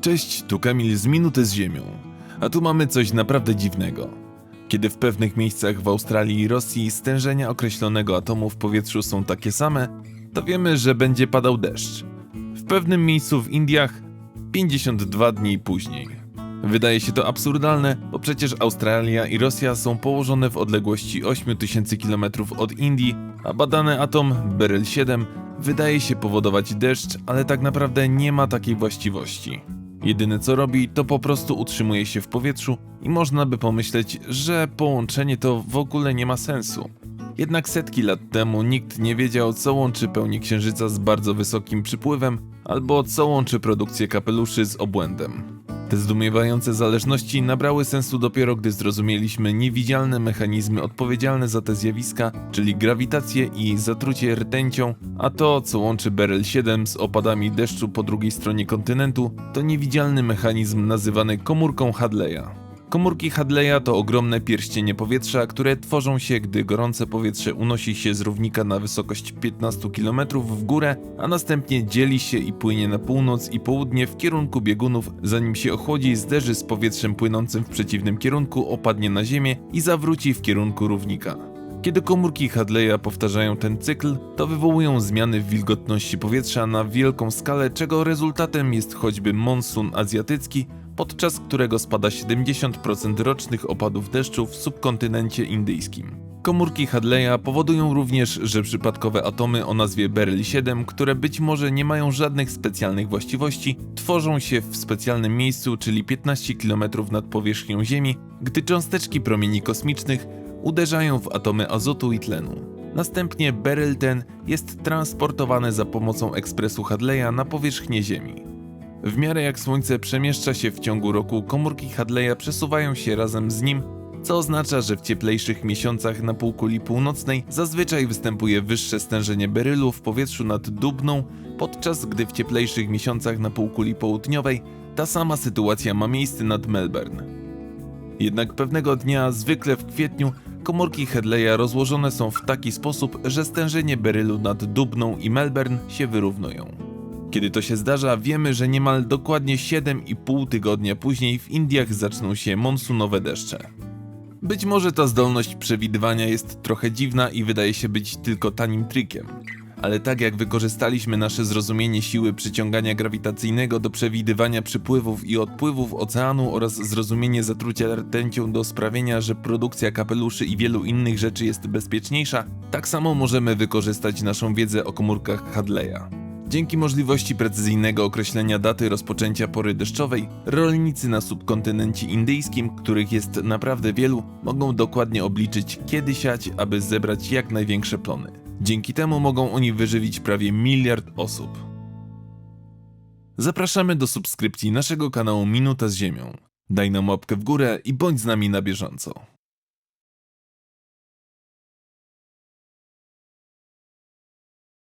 Cześć, tu Kamil z Minuty z Ziemią. A tu mamy coś naprawdę dziwnego. Kiedy w pewnych miejscach w Australii i Rosji stężenia określonego atomu w powietrzu są takie same, to wiemy, że będzie padał deszcz. W pewnym miejscu w Indiach 52 dni później. Wydaje się to absurdalne, bo przecież Australia i Rosja są położone w odległości 8000 km od Indii, a badany atom Beryl 7 wydaje się powodować deszcz, ale tak naprawdę nie ma takiej właściwości. Jedyne co robi, to po prostu utrzymuje się w powietrzu i można by pomyśleć, że połączenie to w ogóle nie ma sensu. Jednak setki lat temu nikt nie wiedział, co łączy pełnię księżyca z bardzo wysokim przypływem, albo co łączy produkcję kapeluszy z obłędem. Te zdumiewające zależności nabrały sensu dopiero gdy zrozumieliśmy niewidzialne mechanizmy odpowiedzialne za te zjawiska, czyli grawitację i zatrucie rtęcią, a to, co łączy Beryl 7 z opadami deszczu po drugiej stronie kontynentu, to niewidzialny mechanizm nazywany komórką Hadleya. Komórki Hadleya to ogromne pierścienie powietrza, które tworzą się, gdy gorące powietrze unosi się z równika na wysokość 15 km w górę, a następnie dzieli się i płynie na północ i południe w kierunku biegunów, zanim się ochłodzi, zderzy z powietrzem płynącym w przeciwnym kierunku, opadnie na ziemię i zawróci w kierunku równika. Kiedy komórki Hadleya powtarzają ten cykl, to wywołują zmiany w wilgotności powietrza na wielką skalę, czego rezultatem jest choćby monsun azjatycki, podczas którego spada 70% rocznych opadów deszczu w subkontynencie indyjskim. Komórki Hadleya powodują również, że przypadkowe atomy o nazwie Beryl 7, które być może nie mają żadnych specjalnych właściwości, tworzą się w specjalnym miejscu, czyli 15 km nad powierzchnią Ziemi, gdy cząsteczki promieni kosmicznych uderzają w atomy azotu i tlenu. Następnie beryl ten jest transportowany za pomocą ekspresu Hadleya na powierzchnię Ziemi. W miarę jak Słońce przemieszcza się w ciągu roku, komórki Hadleya przesuwają się razem z nim, co oznacza, że w cieplejszych miesiącach na półkuli północnej zazwyczaj występuje wyższe stężenie berylu w powietrzu nad Dubną, podczas gdy w cieplejszych miesiącach na półkuli południowej ta sama sytuacja ma miejsce nad Melbourne. Jednak pewnego dnia, zwykle w kwietniu, komórki Hadleya rozłożone są w taki sposób, że stężenie berylu nad Dubną i Melbourne się wyrównują. Kiedy to się zdarza, wiemy, że niemal dokładnie 7,5 tygodnia później w Indiach zaczną się monsunowe deszcze. Być może ta zdolność przewidywania jest trochę dziwna i wydaje się być tylko tanim trikiem. Ale tak jak wykorzystaliśmy nasze zrozumienie siły przyciągania grawitacyjnego do przewidywania przypływów i odpływów oceanu oraz zrozumienie zatrucia rtęcią do sprawienia, że produkcja kapeluszy i wielu innych rzeczy jest bezpieczniejsza, tak samo możemy wykorzystać naszą wiedzę o komórkach Hadleya. Dzięki możliwości precyzyjnego określenia daty rozpoczęcia pory deszczowej, rolnicy na subkontynencie indyjskim, których jest naprawdę wielu, mogą dokładnie obliczyć, kiedy siać, aby zebrać jak największe plony. Dzięki temu mogą oni wyżywić prawie miliard osób. Zapraszamy do subskrypcji naszego kanału Minuta z Ziemią. Daj nam łapkę w górę i bądź z nami na bieżąco.